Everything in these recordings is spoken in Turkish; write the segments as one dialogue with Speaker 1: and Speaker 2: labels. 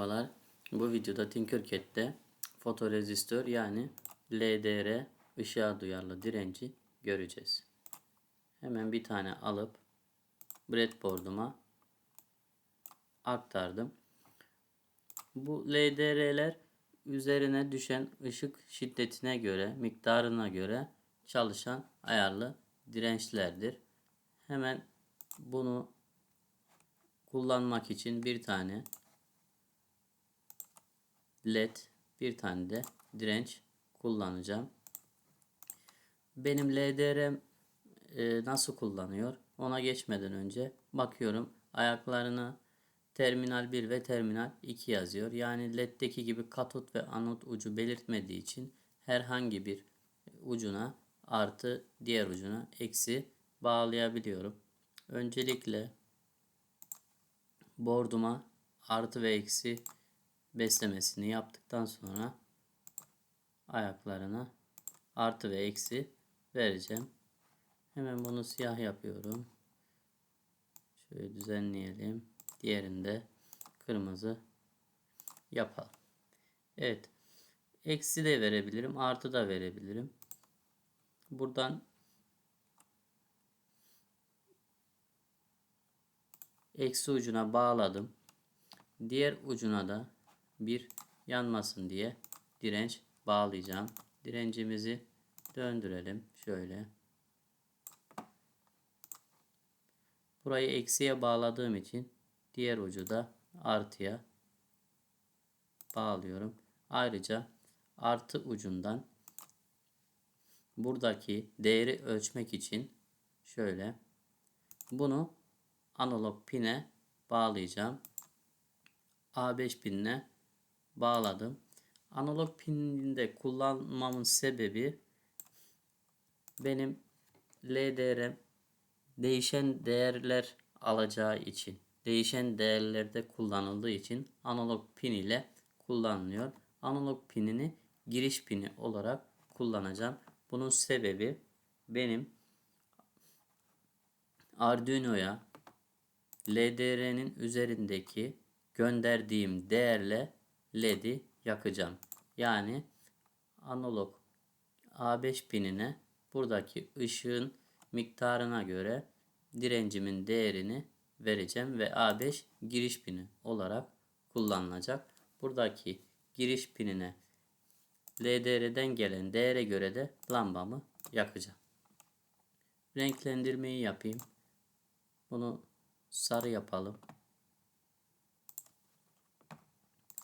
Speaker 1: Merhabalar. Bu videoda Tinkercad'de fotorezistör yani LDR ışığa duyarlı direnci göreceğiz. Hemen bir tane alıp breadboard'uma aktardım. Bu LDR'ler üzerine düşen ışık şiddetine göre, miktarına göre çalışan ayarlı dirençlerdir. Hemen bunu kullanmak için bir tane led bir tane de direnç kullanacağım. Benim LDR e, nasıl kullanıyor? Ona geçmeden önce bakıyorum ayaklarını terminal 1 ve terminal 2 yazıyor. Yani LED'deki gibi katot ve anot ucu belirtmediği için herhangi bir ucuna artı diğer ucuna eksi bağlayabiliyorum. Öncelikle boarduma artı ve eksi beslemesini yaptıktan sonra ayaklarına artı ve eksi vereceğim. Hemen bunu siyah yapıyorum. Şöyle düzenleyelim. Diğerinde kırmızı yapalım. Evet. Eksi de verebilirim. Artı da verebilirim. Buradan eksi ucuna bağladım. Diğer ucuna da bir yanmasın diye direnç bağlayacağım. Direncimizi döndürelim. Şöyle. Burayı eksiye bağladığım için diğer ucu da artıya bağlıyorum. Ayrıca artı ucundan buradaki değeri ölçmek için şöyle bunu analog pine bağlayacağım. A5 pinine bağladım. Analog pininde kullanmamın sebebi benim LDR'm değişen değerler alacağı için, değişen değerlerde kullanıldığı için analog pin ile kullanılıyor. Analog pinini giriş pini olarak kullanacağım. Bunun sebebi benim Arduino'ya LDR'nin üzerindeki gönderdiğim değerle LED'i yakacağım. Yani analog A5 pinine buradaki ışığın miktarına göre direncimin değerini vereceğim ve A5 giriş pini olarak kullanılacak. Buradaki giriş pinine LDR'den gelen değere göre de lambamı yakacağım. Renklendirmeyi yapayım. Bunu sarı yapalım.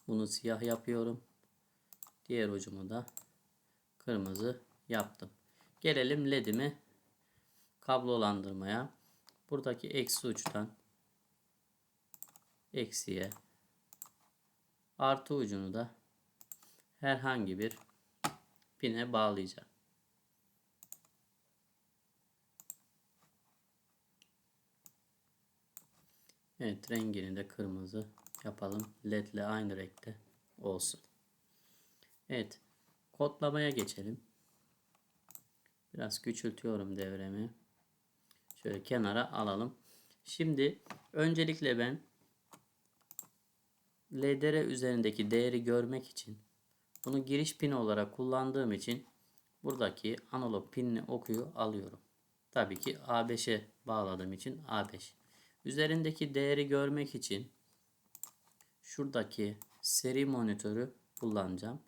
Speaker 1: Bunu siyah yapıyorum. Diğer ucumu da kırmızı yaptım. Gelelim ledimi kablolandırmaya. Buradaki eksi uçtan eksiye artı ucunu da herhangi bir pine bağlayacağım. Evet rengini de kırmızı yapalım. LED ile aynı renkte olsun. Evet. Kodlamaya geçelim. Biraz küçültüyorum devremi. Şöyle kenara alalım. Şimdi öncelikle ben LDR üzerindeki değeri görmek için bunu giriş pini olarak kullandığım için buradaki analog pinini okuyu alıyorum. Tabii ki A5'e bağladığım için A5. Üzerindeki değeri görmek için şuradaki seri monitörü kullanacağım.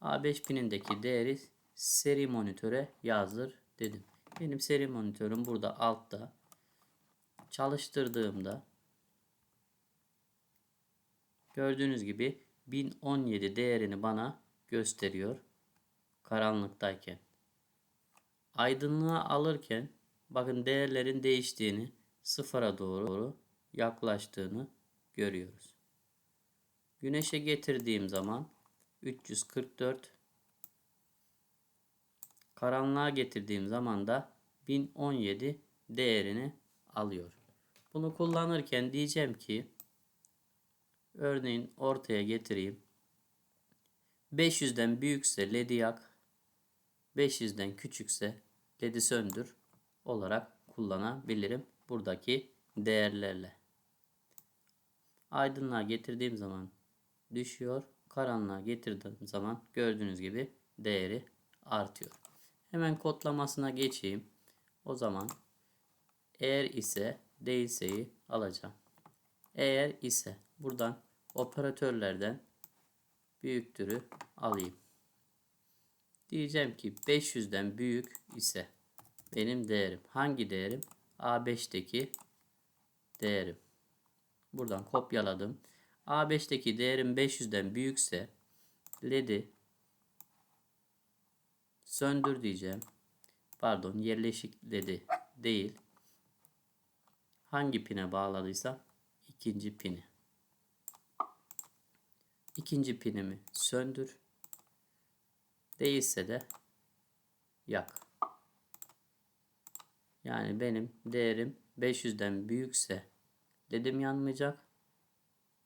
Speaker 1: A5 pinindeki değeri seri monitöre yazdır dedim. Benim seri monitörüm burada altta. Çalıştırdığımda gördüğünüz gibi 1017 değerini bana gösteriyor karanlıktayken. Aydınlığa alırken bakın değerlerin değiştiğini sıfıra doğru yaklaştığını görüyoruz. Güneşe getirdiğim zaman 344 karanlığa getirdiğim zaman da 1017 değerini alıyor. Bunu kullanırken diyeceğim ki örneğin ortaya getireyim. 500'den büyükse LED'i yak. 500'den küçükse LED'i söndür olarak kullanabilirim buradaki değerlerle. Aydınlığa getirdiğim zaman düşüyor. Karanlığa getirdiğim zaman gördüğünüz gibi değeri artıyor. Hemen kodlamasına geçeyim. O zaman eğer ise değilseyi alacağım. Eğer ise buradan operatörlerden büyüktürü alayım. Diyeceğim ki 500'den büyük ise benim değerim. Hangi değerim? A5'teki değerim. Buradan kopyaladım. A5'teki değerim 500'den büyükse LED'i söndür diyeceğim. Pardon yerleşik LED'i değil. Hangi pine bağladıysa ikinci pini. İkinci pinimi söndür. Değilse de yak. Yani benim değerim 500'den büyükse dedim yanmayacak.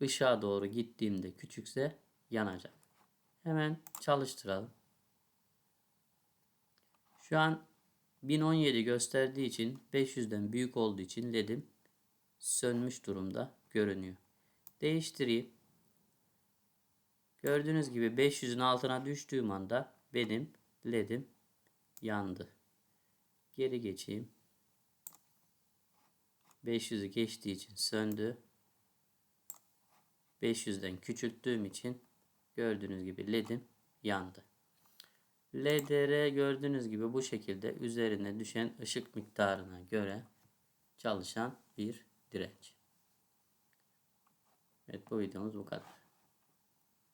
Speaker 1: Işığa doğru gittiğimde küçükse yanacak. Hemen çalıştıralım. Şu an 1017 gösterdiği için 500'den büyük olduğu için ledim sönmüş durumda görünüyor. Değiştireyim. Gördüğünüz gibi 500'ün altına düştüğüm anda benim ledim yandı. Geri geçeyim. 500'ü geçtiği için söndü. 500'den küçülttüğüm için gördüğünüz gibi ledim yandı. LDR gördüğünüz gibi bu şekilde üzerine düşen ışık miktarına göre çalışan bir direnç. Evet bu videomuz bu kadar.